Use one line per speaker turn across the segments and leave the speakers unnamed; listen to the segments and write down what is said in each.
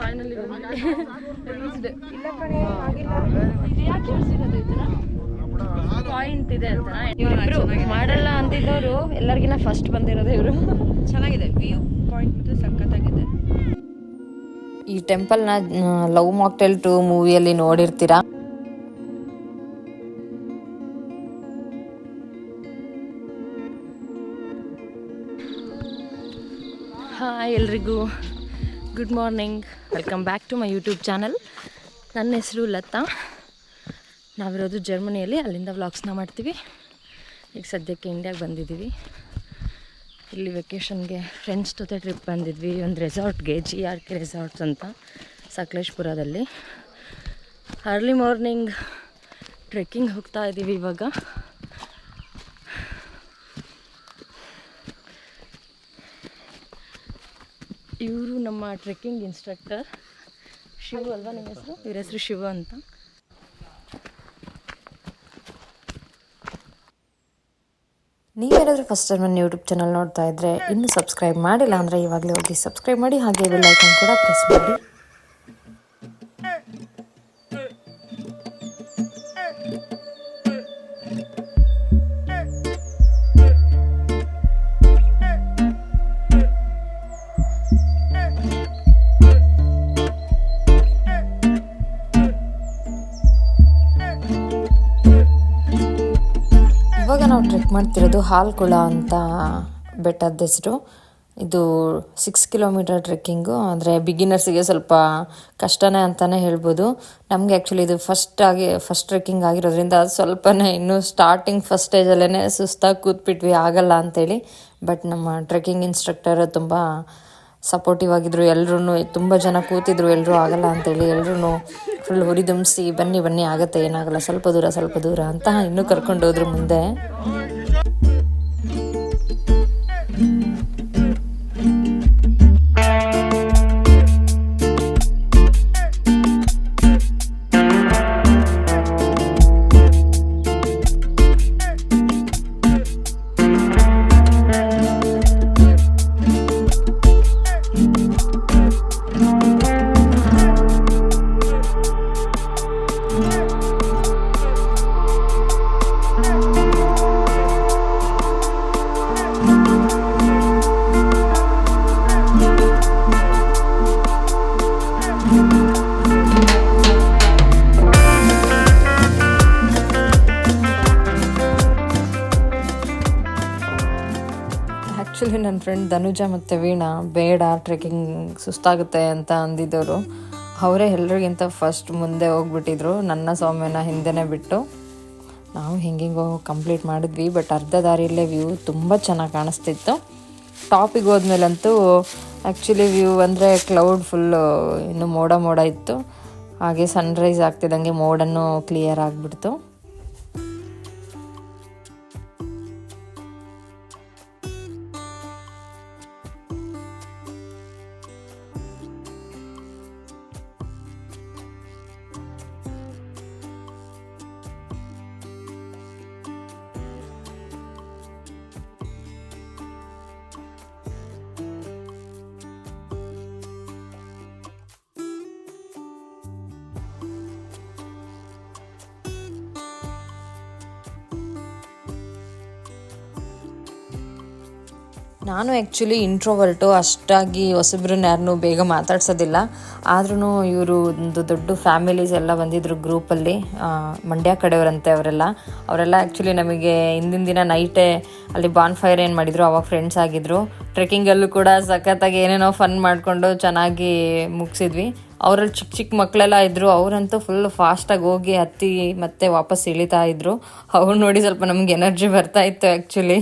Finally point ಇದೆ ಅಂತ. ಇವರು ಮಾಡಲ್ಲ ಅಂತಿದ್ದವರು ಎಲ್ಲರಿಗಿನ ಫಸ್ಟ್ ಬಂದಿರೋದು ಇವರು.
ಚೆನ್ನಾಗಿದೆ ವ್ಯೂ ಪಾಯಿಂಟ್ ಮತ್ತೆ ಸಖತ್ತಾಗಿದೆ.
ಈ ಟೆಂಪಲ್ನ ಲವ್ ಮಾಕ್ಟೆಲ್ ಟು ಮೂವಿಯಲ್ಲಿ ನೋಡಿರ್ತೀರಾ? Good morning welcome back to my YouTube channel ನನ್ನ ಹೆಸರು ಲತಾ. ನಾವಿರೋದು ಜರ್ಮನಿಯಲ್ಲಿ. ಅಲ್ಲಿಂದ ವ್ಲಾಗ್ಸ್ನ ಮಾಡ್ತೀವಿ. ಈಗ ಸದ್ಯಕ್ಕೆ ಇಂಡಿಯಾಗೆ ಬಂದಿದ್ದೀವಿ. ಇಲ್ಲಿ ವೆಕೇಷನ್ಗೆ ಫ್ರೆಂಡ್ಸ್ ಜೊತೆ ಟ್ರಿಪ್ ಬಂದಿದ್ವಿ. ಒಂದು ರೆಸಾರ್ಟ್ಗೆ ಜಿ ಆರ್ ಕೆ ರೆಸಾರ್ಟ್ಸ್ ಅಂತ, ಸಕಲೇಶ್ಪುರದಲ್ಲಿ. ಅರ್ಲಿ ಮಾರ್ನಿಂಗ್ ಟ್ರೆಕ್ಕಿಂಗ್ ಹೋಗ್ತಾ ಇದ್ದೀವಿ ಇವಾಗ ಇವರು ನಮ್ಮ ಟ್ರೆಕ್ಕಿಂಗ್ ಇನ್ಸ್ಟ್ರಕ್ಟರ್ ಶಿವ ಅಲ್ವಾ ನಿಮ್ಮ ಹೆಸರು? ಇವ್ರ ಹೆಸರು ಶಿವ ಅಂತ. ನೀವೇನಾದರೂ ಫಸ್ಟ್ ಟೈಮ್ ನನ್ನ ಯೂಟ್ಯೂಬ್ ಚಾನಲ್ ನೋಡ್ತಾ ಇದ್ದರೆ ಇನ್ನೂ ಸಬ್ಸ್ಕ್ರೈಬ್ ಮಾಡಿಲ್ಲ ಅಂದರೆ ಇವಾಗಲೇ ಹೋಗಿ ಸಬ್ಸ್ಕ್ರೈಬ್ ಮಾಡಿ ಹಾಗೆ ಬೆಲ್ ಐಕನ್ ಕೂಡ ಪ್ರೆಸ್ ಮಾಡಿ. ಇವಾಗ ನಾವು ಟ್ರೆಕ್ ಮಾಡ್ತಿರೋದು ಹಾಲ್ಕುಳ ಅಂತ ಬೆಟ್ಟದ ಹೆಸರು. ಇದು ಸಿಕ್ಸ್ ಕಿಲೋಮೀಟರ್ ಟ್ರೆಕ್ಕಿಂಗು ಅಂದರೆ ಬಿಗಿನರ್ಸಿಗೆ ಸ್ವಲ್ಪ ಕಷ್ಟನೇ ಅಂತಲೇ ಹೇಳ್ಬೋದು. ನಮಗೆ ಆ್ಯಕ್ಚುಲಿ ಇದು ಫಸ್ಟ್ ಆಗಿ ಫಸ್ಟ್ ಟ್ರೆಕ್ಕಿಂಗ್ ಆಗಿರೋದ್ರಿಂದ ಸ್ವಲ್ಪನೇ ಇನ್ನೂ ಸ್ಟಾರ್ಟಿಂಗ್ ಫಸ್ಟ್ ಸ್ಟೇಜಲ್ಲೇ ಸುಸ್ತಾಗಿ ಕೂತ್ಬಿಟ್ವಿ, ಆಗಲ್ಲ ಅಂತೇಳಿ. ಬಟ್ ನಮ್ಮ ಟ್ರೆಕ್ಕಿಂಗ್ ಇನ್ಸ್ಟ್ರಕ್ಟರ್ ತುಂಬ ಸಪೋರ್ಟಿವ್ ಆಗಿದ್ರು ಎಲ್ಲರೂ ತುಂಬ ಜನ ಕೂತಿದ್ರು ಎಲ್ಲರೂ ಆಗಲ್ಲ ಅಂತೇಳಿ ಎಲ್ಲರೂ ಫುಲ್ ಹುರಿದುಂಬಿಸಿ ಬನ್ನಿ ಬನ್ನಿ, ಆಗುತ್ತೆ, ಏನಾಗಲ್ಲ, ಸ್ವಲ್ಪ ದೂರ ಸ್ವಲ್ಪ ದೂರ ಅಂತ ಇನ್ನೂ ಕರ್ಕೊಂಡು ಹೋದ್ರು ಮುಂದೆ. ನನ್ನ ಫ್ರೆಂಡ್ ಧನುಜ ಮತ್ತು ವೀಣಾ ಬೇಡ ಟ್ರೆಕ್ಕಿಂಗ್ ಸುಸ್ತಾಗುತ್ತೆ ಅಂತ ಅಂದಿದ್ದವರು. ಅವರೇ ಎಲ್ರಿಗಿಂತ ಫಸ್ಟ್ ಮುಂದೆ ಹೋಗ್ಬಿಟ್ಟಿದ್ರು. ನನ್ನ ಸೌಮ್ಯನ ಹಿಂದೆನೇ ಬಿಟ್ಟು. ನಾವು ಹಿಂಗಿಂಗೋ ಕಂಪ್ಲೀಟ್ ಮಾಡಿದ್ವಿ ಬಟ್ ಅರ್ಧ ದಾರಿಯಲ್ಲೇ ವ್ಯೂ ತುಂಬ ಚೆನ್ನಾಗಿ ಕಾಣಿಸ್ತಿತ್ತು. ಟಾಪಿಗೆ ಹೋದ್ಮೇಲಂತೂ ಆ್ಯಕ್ಚುಲಿ ವ್ಯೂ ಅಂದರೆ ಕ್ಲೌಡ್ ಫುಲ್ಲು ಇನ್ನು ಮೋಡ ಮೋಡ ಇತ್ತು. ಹಾಗೆ ಸನ್ರೈಸ್ ಆಗ್ತಿದ್ದಂಗೆ ಮೋಡನ್ನು ಕ್ಲಿಯರ್ ಆಗಿಬಿಡ್ತು. ನಾನು ಆ್ಯಕ್ಚುಲಿ ಇಂಟ್ರೋವರ್ಟು ಅಷ್ಟಾಗಿ ಹೊಸಬ್ರನ್ನ ಯಾರನ್ನೂ ಬೇಗ ಮಾತಾಡ್ಸೋದಿಲ್ಲ. ಆದ್ರೂ ಇವರು ಒಂದು ದೊಡ್ಡ ಫ್ಯಾಮಿಲೀಸ್ ಎಲ್ಲ ಬಂದಿದ್ರು ಗ್ರೂಪಲ್ಲಿ ಮಂಡ್ಯ ಕಡೆಯವರಂತೆ ಅವರೆಲ್ಲ. ಅವರೆಲ್ಲ ಆ್ಯಕ್ಚುಲಿ ನಮಗೆ ಹಿಂದಿನ ದಿನ ನೈಟೇ ಅಲ್ಲಿ ಬಾನ್ ಫೈರ್ ಏನು ಮಾಡಿದ್ರು, ಅವಾಗ ಫ್ರೆಂಡ್ಸ್ ಆಗಿದ್ರು. ಟ್ರೆಕ್ಕಿಂಗಲ್ಲೂ ಕೂಡ ಸಖತ್ತಾಗಿ ಏನೇನೋ ಫನ್ ಮಾಡಿಕೊಂಡು ಚೆನ್ನಾಗಿ ಮುಗಿಸಿದ್ವಿ. ಅವರಲ್ಲಿ ಚಿಕ್ಕ ಚಿಕ್ಕ ಮಕ್ಕಳೆಲ್ಲ ಇದ್ದರು ಅವರಂತೂ ಫುಲ್ ಫಾಸ್ಟಾಗಿ ಹೋಗಿ ಹತ್ತಿ ಮತ್ತೆ ವಾಪಸ್ ಇಳಿತಾ ಇದ್ದರು ಅವ್ರು ನೋಡಿ ಸ್ವಲ್ಪ ನಮ್ಗೆ ಎನರ್ಜಿ ಬರ್ತಾ ಇತ್ತು ಆ್ಯಕ್ಚುಲಿ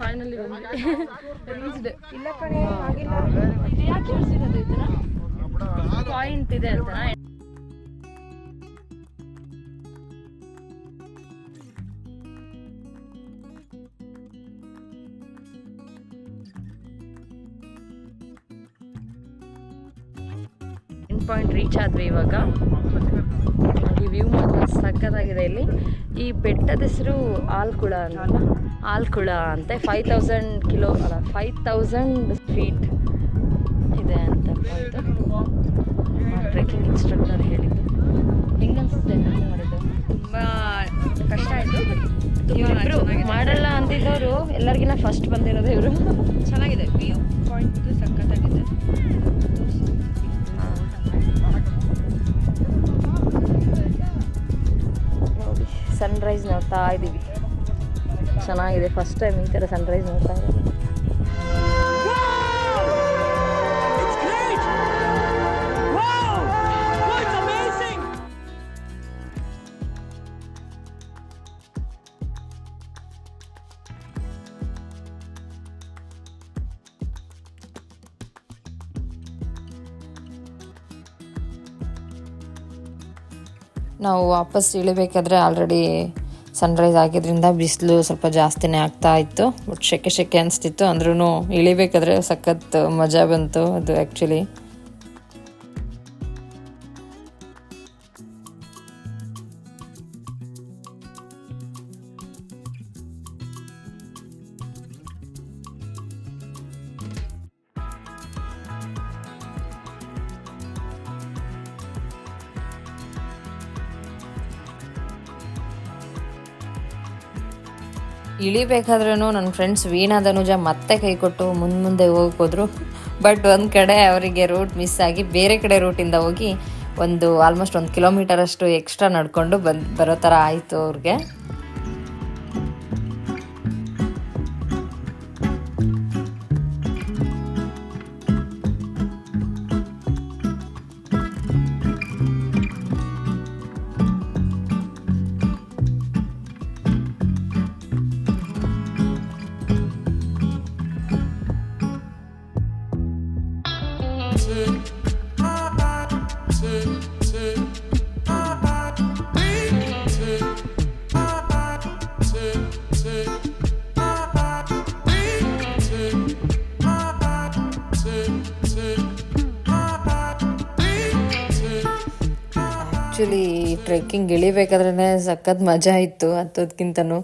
ಫೈನಲಿ ರೀಚ್ಡ್ ಇಲ್ಲ ಕಡೆ ಆಗಿಲ್ಲ ಪಾಯಿಂಟ್ ಇದೆ ಅಂತ. ರೀಚ್ ಆದ್ವಿ ಇವಾಗ. ಈ ವ್ಯೂ ಮಾತ್ರ ಸಖತ್ತಾಗಿದೆ ಇಲ್ಲಿ. ಈ ಬೆಟ್ಟದ ಹೆಸರು ಆಲ್ಕುಳ ಅಂತ. ಆಲ್ಕುಳ ಅಂತೆ. ಫೈವ್ ತೌಸಂಡ್ ಕಿಲೋ ಅಲ್ಲ ಫೈವ್ ತೌಸಂಡ್ ಫೀಟ್ ಇದೆ ಅಂತ ಟ್ರೆಕ್ಕಿಂಗ್ ಇನ್ಸ್ಟ್ರಕ್ಟರ್ ಹೇಳಿದ್ದು. ಹೆಂಗೆ ಅನ್ಸುತ್ತೆ ಮಾಡಿದ್ದು
ತುಂಬ ಕಷ್ಟ ಆಯಿತು
ಇವರು ಮಾಡಲ್ಲ ಅಂತಿದ್ದವರು ಎಲ್ಲರಿಗಿನ್ನ ಫಸ್ಟ್ ಬಂದಿರೋದು ಇವರು.
ಚೆನ್ನಾಗಿದೆ ವ್ಯೂ ಪಾಯಿಂಟ್
ಸನ್ರೈಸ್ ನೋಡ್ತಾ ಇದ್ದೀವಿ ಚೆನ್ನಾಗಿದೆ ಫಸ್ಟ್ ಟೈಮ್ ಈ ಥರ ಸನ್ರೈಸ್ ನೋಡ್ತಾ ಇದ್ದೀವಿ
ನಾವು ವಾಪಸ್ ಇಳಿಬೇಕಾದ್ರೆ ಆಲ್ರೆಡಿ ಸನ್ರೈಸ್ ಆಗಿದ್ರಿಂದ ಬಿಸಿಲು ಸ್ವಲ್ಪ ಜಾಸ್ತಿನೇ ಆಗ್ತಾ ಇತ್ತು. ಬಟ್ ಶೆಕೆ ಶೆಕೆ ಅನಿಸ್ತಿತ್ತು. ಅಂದ್ರೂ ಇಳಿಬೇಕಾದ್ರೆ ಸಖತ್ ಮಜಾ ಬಂತು. ಅದು ಆ್ಯಕ್ಚುಲಿ ಇಳಿಬೇಕಾದ್ರೂ ನನ್ನ ಫ್ರೆಂಡ್ಸ್ ವೀಣಾ, ಧನುಜ ಮತ್ತೆ ಕೈ ಕೊಟ್ಟು ಮುಂದೆ ಮುಂದೆ ಹೋಗೋದ್ರು. ಬಟ್ ಒಂದು ಕಡೆ ಅವರಿಗೆ ರೂಟ್ ಮಿಸ್ ಆಗಿ ಬೇರೆ ಕಡೆ ರೂಟಿಂದ ಹೋಗಿ ಒಂದು ಆಲ್ಮೋಸ್ಟ್ ಒಂದು ಕಿಲೋಮೀಟರ್ ಅಷ್ಟು ಎಕ್ಸ್ಟ್ರಾ ನಡ್ಕೊಂಡು ಬಂದು ಬರೋ ಥರ ಆಯಿತು ಅವ್ರಿಗೆ. ಟ್ರೆಕ್ಕಿಂಗ್ ಇಳಿಬೇಕಾದ್ರೆ ಸಖತ್ ಮಜಾ ಇತ್ತು. ಹತ್ತೋದ್ಕಿಂತನೂ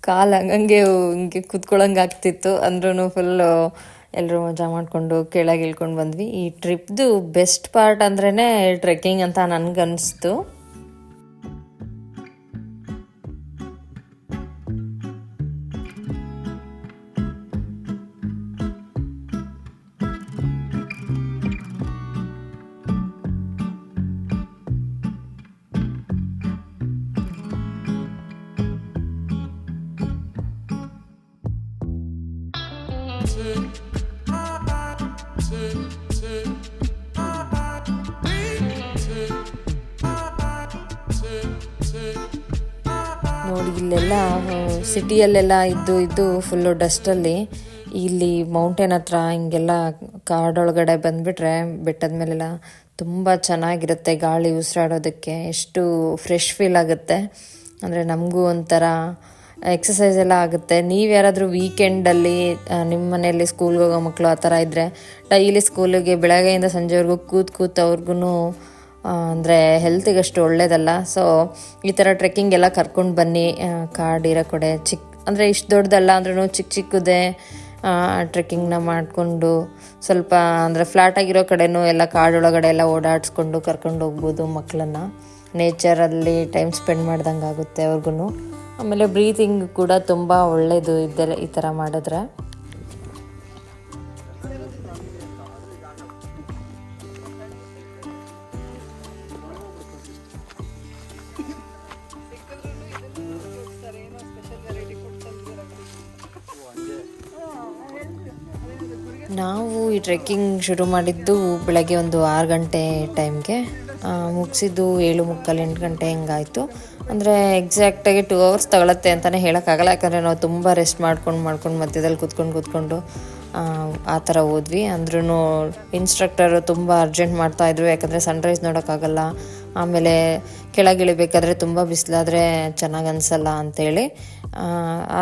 ಕಾಲು ಹಂಗಂಗೆ ಹಿಂಗೆ ಕೂತ್ಕೊಳ್ಳೋಂಗೆ ಆಗ್ತಿತ್ತು. ಅಂದ್ರೂ ಫುಲ್ಲು ಎಲ್ಲರೂ ಮಜಾ ಮಾಡಿಕೊಂಡು ಕೆಳಗೆ ಇಳ್ಕೊಂಡು ಬಂದ್ವಿ. ಈ ಟ್ರಿಪ್ದು ಬೆಸ್ಟ್ ಪಾರ್ಟ್ ಅಂದ್ರೇ ಟ್ರೆಕ್ಕಿಂಗ್ ಅಂತ ನನಗನ್ನಿಸ್ತು ಸಿಟಿಯಲ್ಲೆಲ್ಲ ಇದ್ದು ಇದ್ದು ಫುಲ್ಲು ಡಸ್ಟಲ್ಲಿ ಇಲ್ಲಿ ಮೌಂಟೇನ್ ಹತ್ರ ಹಿಂಗೆಲ್ಲ ಕಾಡೊಳಗಡೆ ಬಂದುಬಿಟ್ರೆ ಬೆಟ್ಟದ ಮೇಲೆಲ್ಲ ತುಂಬ ಚೆನ್ನಾಗಿರುತ್ತೆ ಗಾಳಿ ಉಸಿರಾಡೋದಕ್ಕೆ. ಎಷ್ಟು ಫ್ರೆಶ್ ಫೀಲ್ ಆಗುತ್ತೆ. ಅಂದರೆ ನಮಗೂ ಒಂಥರ ಎಕ್ಸಸೈಸ್ ಎಲ್ಲ ಆಗುತ್ತೆ. ನೀವು ಯಾರಾದರೂ ವೀಕೆಂಡಲ್ಲಿ ನಿಮ್ಮ ಮನೆಯಲ್ಲಿ ಸ್ಕೂಲ್ಗೆ ಹೋಗೋ ಮಕ್ಕಳು ಆ ಥರ ಇದ್ದರೆ ಡೈಲಿ ಸ್ಕೂಲಿಗೆ ಬೆಳಗ್ಗೆಯಿಂದ ಸಂಜೆವರೆಗೂ ಕೂತ್ ಕೂತು ಅವ್ರಿಗೂ ಅಂದರೆ ಹೆಲ್ತಿಗೆ ಅಷ್ಟು ಒಳ್ಳೇದಲ್ಲ. ಸೊ ಈ ಥರ ಟ್ರೆಕ್ಕಿಂಗ್ ಎಲ್ಲ ಕರ್ಕೊಂಡು ಬನ್ನಿ. ಕಾಡಿರೋ ಕಡೆ ಚಿಕ್ಕ ಅಂದರೆ ಇಷ್ಟು ದೊಡ್ಡದಲ್ಲ ಅಂದ್ರೂ ಚಿಕ್ಕ ಚಿಕ್ಕದೇ ಟ್ರೆಕ್ಕಿಂಗ್ನ ಮಾಡಿಕೊಂಡು ಸ್ವಲ್ಪ, ಅಂದರೆ ಫ್ಲಾಟ್ ಆಗಿರೋ ಕಡೆನೂ ಎಲ್ಲ ಕಾಡೊಳಗಡೆ ಎಲ್ಲ ಓಡಾಡಿಸ್ಕೊಂಡು ಕರ್ಕೊಂಡು ಹೋಗ್ಬೋದು ಮಕ್ಕಳನ್ನ ನೇಚರಲ್ಲಿ ಟೈಮ್ ಸ್ಪೆಂಡ್ ಮಾಡ್ದಂಗೆ ಆಗುತ್ತೆ ಅವ್ರಿಗೂ ಆಮೇಲೆ ಬ್ರೀತಿಂಗ್ ಕೂಡ ತುಂಬ ಒಳ್ಳೆಯದು ಇದ್ದರೆ, ಈ ಥರ ಮಾಡಿದ್ರೆ. ನಾವು ಈ ಟ್ರೆಕ್ಕಿಂಗ್ ಶುರು ಮಾಡಿದ್ದು ಬೆಳಗ್ಗೆ ಒಂದು ಆರು ಗಂಟೆ ಟೈಮ್ಗೆ ಮುಗಿಸಿದ್ದು ಏಳು ಮುಕ್ಕಾಲು ಎಂಟು ಗಂಟೆ ಹಿಂಗಾಯಿತು. ಅಂದರೆ ಎಕ್ಸಾಕ್ಟಾಗಿ ಟೂ ಅವರ್ಸ್ ತಗೊಳತ್ತೆ ಅಂತಲೇ ಹೇಳೋಕ್ಕಾಗಲ್ಲ. ಯಾಕಂದರೆ ನಾವು ತುಂಬ ರೆಸ್ಟ್ ಮಾಡ್ಕೊಂಡು ಮಾಡ್ಕೊಂಡು ಮಧ್ಯದಲ್ಲಿ ಕೂತ್ಕೊಂಡು ಕೂತ್ಕೊಂಡು ಆ, ಥರ ಹೋದ್ವಿ. ಅಂದ್ರೂ ಇನ್ಸ್ಟ್ರಕ್ಟರು ತುಂಬ ಅರ್ಜೆಂಟ್ ಮಾಡ್ತಾಯಿದ್ರು ಯಾಕಂದರೆ ಸನ್ರೈಸ್ ನೋಡೋಕ್ಕಾಗಲ್ಲ. ಆಮೇಲೆ ಕೆಳಗಿಳಿಬೇಕಾದ್ರೆ ತುಂಬ ಬಿಸಿಲಾದರೆ ಚೆನ್ನಾಗಿ ಅನಿಸಲ್ಲ ಅಂಥೇಳಿ ಆ,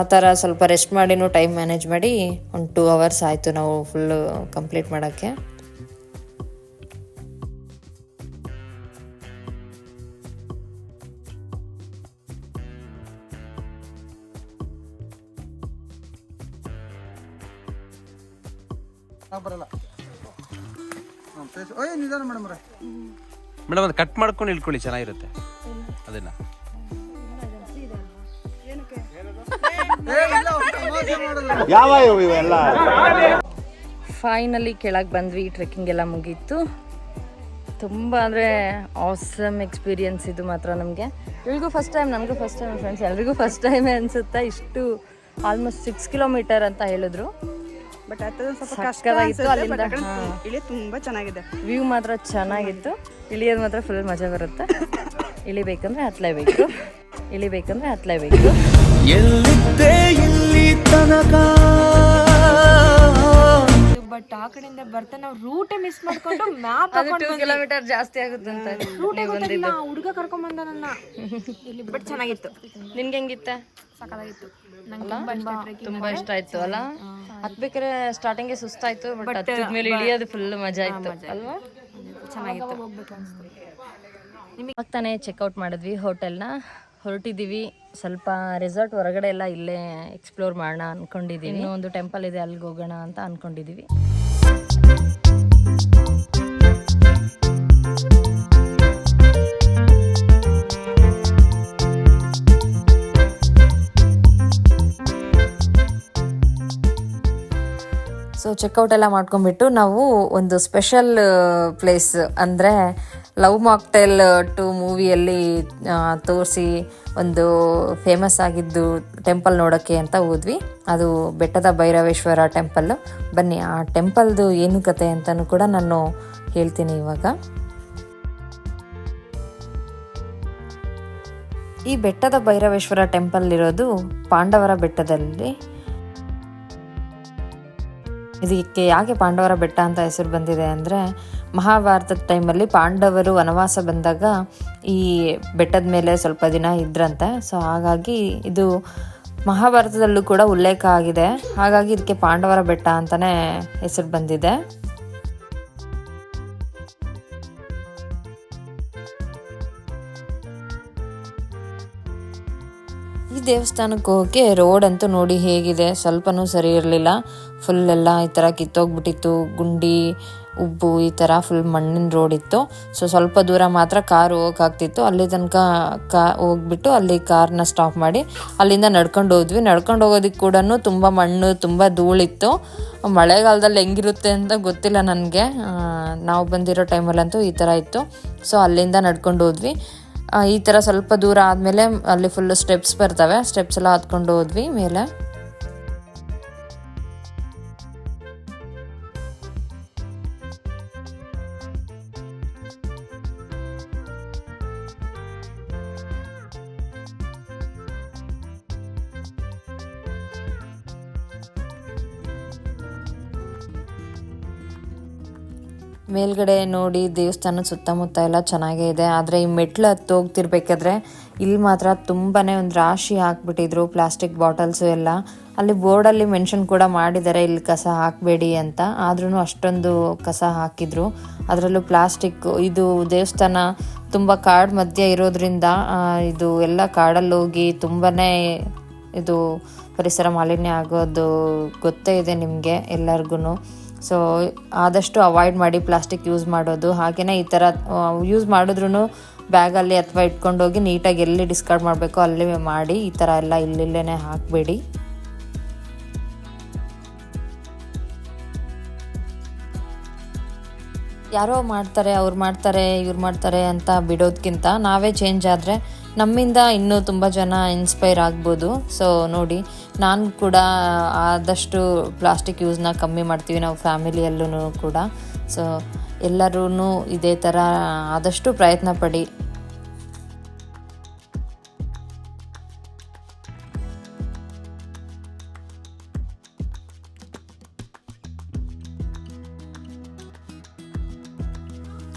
ಥರ ಸ್ವಲ್ಪ ರೆಸ್ಟ್ ಮಾಡಿನೂ ಟೈಮ್ ಮ್ಯಾನೇಜ್ ಮಾಡಿ ಒಂದು ಟೂ ಅವರ್ಸ್ ಆಯಿತು ನಾವು ಫುಲ್ಲು ಕಂಪ್ಲೀಟ್ ಮಾಡೋಕ್ಕೆ.
ಬರಲ್ಲ. ನಿಧಾನ ಮೇಡಮ್
ಮೇಡಮ್ ಅದು ಕಟ್ ಮಾಡ್ಕೊಂಡು ಇಳ್ಕೊಳ್ಳಿ ಚೆನ್ನಾಗಿರುತ್ತೆ. ಅದನ್ನ
ಫೈನಲಿ ಕೆಳಗೆ ಬಂದ್ವಿ ಟ್ರೆಕ್ಕಿಂಗ್ ಎಲ್ಲ ಮುಗೀತು. ತುಂಬ ಅಂದರೆ ಆಸಮ್ ಎಕ್ಸ್ಪೀರಿಯನ್ಸ್ ಇದು ಮಾತ್ರ ನಮಗೆ. ಎಲ್ರಿಗೂ ಫಸ್ಟ್ ಟೈಮ್ ನನಗೂ ಫಸ್ಟ್ ಟೈಮ್ ಫ್ರೆಂಡ್ಸ್ ಎಲ್ರಿಗೂ ಫಸ್ಟ್ ಟೈಮೇ ಅನಿಸುತ್ತಾ? ಇಷ್ಟು ಆಲ್ಮೋಸ್ಟ್ ಸಿಕ್ಸ್ ಕಿಲೋಮೀಟರ್ ಅಂತ ಹೇಳಿದ್ರು.
ಬಟ್ ಅದು ಸ್ವಲ್ಪ ಕಷ್ಟ
ಅಲ್ಲಿಂದ.
ತುಂಬಾ ಚೆನ್ನಾಗಿದೆ.
ವ್ಯೂ ಮಾತ್ರ ಚೆನ್ನಾಗಿತ್ತು. ಇಳಿಯೋದು ಮಾತ್ರ ಫುಲ್ ಮಜಾ ಬರುತ್ತೆ. ಇಳಿಬೇಕಂದ್ರೆ ಹತ್ಲೇಬೇಕು. ಇಳಿಬೇಕಂದ್ರೆ ಹತ್ಲೇಬೇಕು.
ಬಟ್ ಆ ಕಡೆಯಿಂದ ಬರ್ತಾ ನಾವು ರೂಟೇ ಮಿಸ್ ಮಾಡ್ಕೊಂಡು ಮ್ಯಾಪ್
ಅದು ಟೂ ಕಿಲೋಮೀಟರ್ ಜಾಸ್ತಿ ಆಗುತ್ತಂತ ನೀವು ಬಂದಿದ್ದು.
ಹುಡುಗ ಕರ್ಕೊಂಡ್ ಬಂದ ನನ್ನ. ಇಲ್ಲಿ ಬಟ್ ಚೆನ್ನಾಗಿತ್ತು.
ನಿನ್ಗೆ ಹೆಂಗಿತ್ತ?
ಸಕಲಾಗಿತ್ತು.
ಅಲ್ಲ? ತುಂಬಾ ಇಷ್ಟ ಆಯ್ತು ಅಲ್ಲ? ಹತ್ಬೇಕಾದ್ರೆ ಸ್ಟಾರ್ಟಿಂಗ್ ಸುಸ್ತಾಯ್ತು ಬಟ್ ಹತ್ತಿದ್ಮೇಲೆ ಇಳಿಯೋದು ಫುಲ್ ಮಜಾ ಆಯ್ತು ಅಲ್ವಾ?
ಚೆನ್ನಾಗಿತ್ತು.
ನಿಮಗೆ ತಾನೇ ಚೆಕ್ಔಟ್ ಮಾಡಿದ್ವಿ ಹೋಟೆಲ್ನ ಹೊರಟಿದ್ದೀವಿ. ಸ್ವಲ್ಪ ರೆಸಾರ್ಟ್ ಹೊರಗಡೆ ಎಲ್ಲ ಇಲ್ಲೇ ಎಕ್ಸ್ಪ್ಲೋರ್ ಮಾಡೋಣ ಅನ್ಕೊಂಡಿದ್ದೀವಿ. ಇನ್ನೂ ಒಂದು ಟೆಂಪಲ್ ಇದೆ ಅಲ್ಲಿಗೆ ಹೋಗೋಣ ಅಂತ ಅನ್ಕೊಂಡಿದ್ದೀವಿ.
ಚೆಕ್ಔಟ್ ಎಲ್ಲ ಮಾಡ್ಕೊಂಡ್ಬಿಟ್ಟು ನಾವು ಒಂದು ಸ್ಪೆಷಲ್ ಪ್ಲೇಸ್ ಅಂದರೆ ಲವ್ ಮಾಕ್ಟೆಲ್ ಟು ಮೂವಿಯಲ್ಲಿ ತೋರಿಸಿ ಒಂದು ಫೇಮಸ್ ಆಗಿದ್ದು ಟೆಂಪಲ್ ನೋಡೋಕ್ಕೆ ಅಂತ ಹೋದ್ವಿ. ಅದು ಬೆಟ್ಟದ ಭೈರವೇಶ್ವರ ಟೆಂಪಲ್ ಬನ್ನಿ, ಆ ಟೆಂಪಲ್ದು ಏನು ಕತೆ ಅಂತಲೂ ಕೂಡ ನಾನು ಹೇಳ್ತೀನಿ ಇವಾಗ. ಈ ಬೆಟ್ಟದ ಭೈರವೇಶ್ವರ ಟೆಂಪಲ್ ಇರೋದು ಪಾಂಡವರ ಬೆಟ್ಟದಲ್ಲಿ. ಇದಕ್ಕೆ ಯಾಕೆ ಪಾಂಡವರ ಬೆಟ್ಟ ಅಂತ ಹೆಸರು ಬಂದಿದೆ ಅಂದರೆ ಮಹಾಭಾರತದ ಟೈಮಲ್ಲಿ ಪಾಂಡವರು ವನವಾಸ ಬಂದಾಗ ಈ ಬೆಟ್ಟದ ಮೇಲೆ ಸ್ವಲ್ಪ ದಿನ ಇದ್ರಂತೆ. ಸೊ ಹಾಗಾಗಿ ಇದು ಮಹಾಭಾರತದಲ್ಲೂ ಕೂಡ ಉಲ್ಲೇಖ ಆಗಿದೆ. ಹಾಗಾಗಿ ಇದಕ್ಕೆ ಪಾಂಡವರ ಬೆಟ್ಟ ಅಂತಲೇ ಹೆಸರು ಬಂದಿದೆ. ಈ ದೇವಸ್ಥಾನಕ್ಕೆ ಹೋಗೋಕ್ಕೆ ರೋಡ್ ಅಂತೂ ನೋಡಿ ಹೇಗಿದೆ. ಸ್ವಲ್ಪನೂ ಸರಿ ಇರಲಿಲ್ಲ. ಫುಲ್ ಎಲ್ಲ ಈ ಥರ ಕಿತ್ತೋಗ್ಬಿಟ್ಟಿತ್ತು. ಗುಂಡಿ, ಉಬ್ಬು ಈ ಥರ ಫುಲ್ ಮಣ್ಣಿನ ರೋಡ್ ಇತ್ತು. ಸೊ ಸ್ವಲ್ಪ ದೂರ ಮಾತ್ರ ಕಾರ್ ಹೋಗೋಕ್ಕಾಗ್ತಿತ್ತು ಅಲ್ಲಿ ತನಕ ಕಾ, ಹೋಗ್ಬಿಟ್ಟು ಅಲ್ಲಿ ಕಾರ್ನ ಸ್ಟಾಪ್ ಮಾಡಿ ಅಲ್ಲಿಂದ ನಡ್ಕೊಂಡು ಹೋದ್ವಿ. ನಡ್ಕೊಂಡು ಹೋಗೋದಕ್ಕೆ ಕೂಡ ತುಂಬ ಮಣ್ಣು, ತುಂಬ ಧೂಳಿತ್ತು. ಮಳೆಗಾಲದಲ್ಲಿ ಹೆಂಗಿರುತ್ತೆ ಅಂತ ಗೊತ್ತಿಲ್ಲ ನನಗೆ. ನಾವು ಬಂದಿರೋ ಟೈಮಲ್ಲಂತೂ ಈ ಥರ ಇತ್ತು. ಸೊ ಅಲ್ಲಿಂದ ನಡ್ಕೊಂಡು ಹೋದ್ವಿ. ಈ ಥರ ಸ್ವಲ್ಪ ದೂರ ಆದಮೇಲೆ ಅಲ್ಲಿ ಫುಲ್ಲು ಸ್ಟೆಪ್ಸ್ ಬರ್ತವೆ. ಸ್ಟೆಪ್ಸ್ ಎಲ್ಲ ಹತ್ಕೊಂಡು ಹೋದ್ವಿ ಮೇಲೆ. ಮೇಲ್ಗಡೆ ನೋಡಿ ದೇವಸ್ಥಾನದ ಸುತ್ತಮುತ್ತ ಎಲ್ಲ ಚೆನ್ನಾಗೇ ಇದೆ. ಆದರೆ ಈ ಮೆಟ್ಲು ಹತ್ತು ಹೋಗ್ತಿರ್ಬೇಕಾದ್ರೆ ಇಲ್ಲಿ ಮಾತ್ರ ತುಂಬಾ ಒಂದು ರಾಶಿ ಹಾಕ್ಬಿಟ್ಟಿದ್ರು ಪ್ಲಾಸ್ಟಿಕ್ ಬಾಟಲ್ಸು ಎಲ್ಲ. ಅಲ್ಲಿ ಬೋರ್ಡಲ್ಲಿ ಮೆನ್ಷನ್ ಕೂಡ ಮಾಡಿದ್ದಾರೆ, ಇಲ್ಲಿ ಕಸ ಹಾಕಬೇಡಿ ಅಂತ. ಆದ್ರೂ ಅಷ್ಟೊಂದು ಕಸ ಹಾಕಿದ್ರು. ಅದರಲ್ಲೂ ಪ್ಲಾಸ್ಟಿಕ್ ಇದು ದೇವಸ್ಥಾನ ತುಂಬ ಕಾಡು ಮಧ್ಯೆ ಇರೋದ್ರಿಂದ ಇದು ಎಲ್ಲ ಕಾಡಲ್ಲಿ ಹೋಗಿ ತುಂಬಾ ಇದು ಪರಿಸರ ಮಾಲಿನ್ಯ ಆಗೋದು ಗೊತ್ತೇ ಇದೆ ನಿಮಗೆ ಎಲ್ಲರಿಗೂ ಸೊ ಆದಷ್ಟು ಅವಾಯ್ಡ್ ಮಾಡಿ ಪ್ಲಾಸ್ಟಿಕ್ ಯೂಸ್ ಮಾಡೋದು. ಹಾಗೆಯೇ ಈ ಥರ ಯೂಸ್ ಮಾಡಿದ್ರೂ ಬ್ಯಾಗಲ್ಲಿ ಅಥವಾ ಇಟ್ಕೊಂಡೋಗಿ ನೀಟಾಗಿ ಎಲ್ಲಿ ಡಿಸ್ಕಾರ್ಡ್ ಮಾಡಬೇಕು ಅಲ್ಲಿ ಮಾಡಿ ಈ ಥರ ಎಲ್ಲ ಇಲ್ಲಿಲ್ಲೇ ಹಾಕಬೇಡಿ. ಯಾರೋ ಮಾಡ್ತಾರೆ, ಅವ್ರು ಮಾಡ್ತಾರೆ, ಇವ್ರು ಮಾಡ್ತಾರೆ ಅಂತ ಬಿಡೋದಕ್ಕಿಂತ ನಾವೇ ಚೇಂಜ್ ಆದರೆ ನಮ್ಮಿಂದ ಇನ್ನೂ ತುಂಬ ಜನ ಇನ್ಸ್ಪೈರ್ ಆಗ್ಬೋದು. ಸೊ ನೋಡಿ ನಾನು ಕೂಡ ಆದಷ್ಟು ಪ್ಲಾಸ್ಟಿಕ್ ಯೂಸ್ನ ಕಮ್ಮಿ ಮಾಡ್ತೀವಿ ನಾವು ಫ್ಯಾಮಿಲಿಯಲ್ಲೂ ಕೂಡ. ಸೊ ಎಲ್ಲರೂ ಇದೇ ಥರ ಆದಷ್ಟು ಪ್ರಯತ್ನ ಪಡಿ.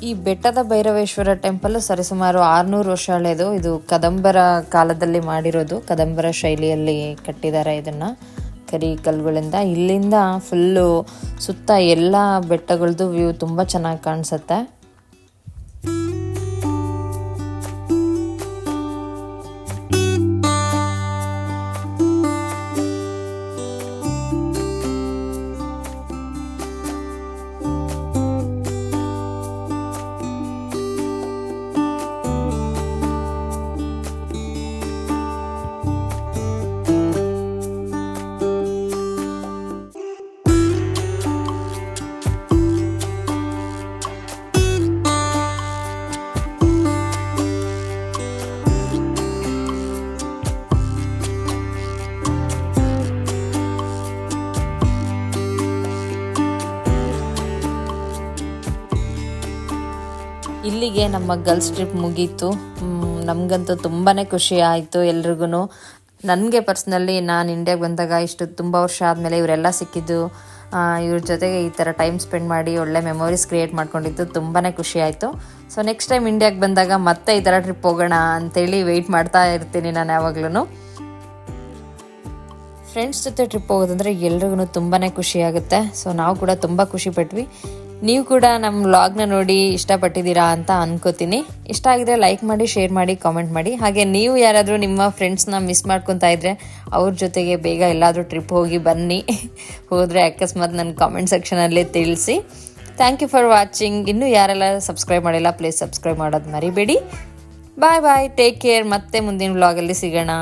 ಈ ಬೆಟ್ಟದ ಭೈರವೇಶ್ವರ ಟೆಂಪಲ್ ಸರಿಸುಮಾರು ಆರುನೂರು ವರ್ಷ ಹಳೆಯದು. ಇದು ಕದಂಬರ ಕಾಲದಲ್ಲಿ ಮಾಡಿರೋದು. ಕದಂಬರ ಶೈಲಿಯಲ್ಲಿ ಕಟ್ಟಿದ್ದಾರೆ ಇದನ್ನ. ಕರಿ ಕಲ್ಲುಗಳಿಂದ. ಇಲ್ಲಿಂದ ಫುಲ್ಲು ಸುತ್ತ ಎಲ್ಲ ಬೆಟ್ಟಗಳದ್ದು ವ್ಯೂ ತುಂಬ ಚೆನ್ನಾಗಿ ಕಾಣಿಸುತ್ತೆ. ಇಲ್ಲಿಗೆ ನಮ್ಮ ಗರ್ಲ್ಸ್ ಟ್ರಿಪ್ ಮುಗೀತು. ನಮಗಂತೂ ತುಂಬಾ ಖುಷಿ ಆಯಿತು ಎಲ್ರಿಗೂ ನನಗೆ ಪರ್ಸ್ನಲಿ ನಾನು ಇಂಡಿಯಾಗೆ ಬಂದಾಗ ಇಷ್ಟು ತುಂಬ ವರ್ಷ ಆದಮೇಲೆ ಇವರೆಲ್ಲ ಸಿಕ್ಕಿದ್ದು ಇವ್ರ ಜೊತೆಗೆ ಈ ಥರ ಟೈಮ್ ಸ್ಪೆಂಡ್ ಮಾಡಿ ಒಳ್ಳೆ ಮೆಮೊರೀಸ್ ಕ್ರಿಯೇಟ್ ಮಾಡ್ಕೊಂಡಿದ್ದು ತುಂಬಾ ಖುಷಿ ಆಯಿತು. ಸೊ ನೆಕ್ಸ್ಟ್ ಟೈಮ್ ಇಂಡಿಯಾಗೆ ಬಂದಾಗ ಮತ್ತೆ ಈ ಥರ ಟ್ರಿಪ್ ಹೋಗೋಣ ಅಂತೇಳಿ ವೆಯ್ಟ್ ಮಾಡ್ತಾ ಇರ್ತೀನಿ ನಾನು ಯಾವಾಗ್ಲೂ ಫ್ರೆಂಡ್ಸ್ ಜೊತೆ ಟ್ರಿಪ್ ಹೋಗೋದಂದ್ರೆ ಎಲ್ರಿಗೂ ತುಂಬಾ ಖುಷಿ ಆಗುತ್ತೆ. ಸೊ ನಾವು ಕೂಡ ತುಂಬ ಖುಷಿ ಪಟ್ವಿ. ನೀವು ಕೂಡ ನಮ್ಮ ವ್ಲಾಗ್ನ ನೋಡಿ ಇಷ್ಟಪಟ್ಟಿದ್ದೀರಾ ಅಂತ ಅನ್ಕೋತೀನಿ. ಇಷ್ಟ ಆಗಿದ್ರೆ ಲೈಕ್ ಮಾಡಿ ಶೇರ್ ಮಾಡಿ ಕಾಮೆಂಟ್ ಮಾಡಿ. ಹಾಗೆ ನೀವು ಯಾರಾದರೂ ನಿಮ್ಮ ಫ್ರೆಂಡ್ಸ್ನ ಮಿಸ್ ಮಾಡ್ಕೊತಾ ಇದ್ರೆ ಅವ್ರ ಜೊತೆಗೆ ಬೇಗ ಎಲ್ಲಾದರೂ ಟ್ರಿಪ್ ಹೋಗಿ ಬನ್ನಿ. ಹೋದರೆ ಅಕಸ್ಮಾತ್ ನನ್ನ ಕಾಮೆಂಟ್ ಸೆಕ್ಷನಲ್ಲಿ ತಿಳಿಸಿ. ಥ್ಯಾಂಕ್ ಯು ಫಾರ್ ವಾಚಿಂಗ್ ಇನ್ನೂ ಯಾರೆಲ್ಲ ಸಬ್ಸ್ಕ್ರೈಬ್ ಮಾಡಿಲ್ಲ ಪ್ಲೀಸ್ ಸಬ್ಸ್ಕ್ರೈಬ್ ಮಾಡೋದು ಮರಿಬೇಡಿ. ಬಾಯ್ ಬಾಯ್ ಟೇಕ್ ಕೇರ್ ಮತ್ತೆ ಮುಂದಿನ ವ್ಲಾಗಲ್ಲಿ ಸಿಗೋಣ.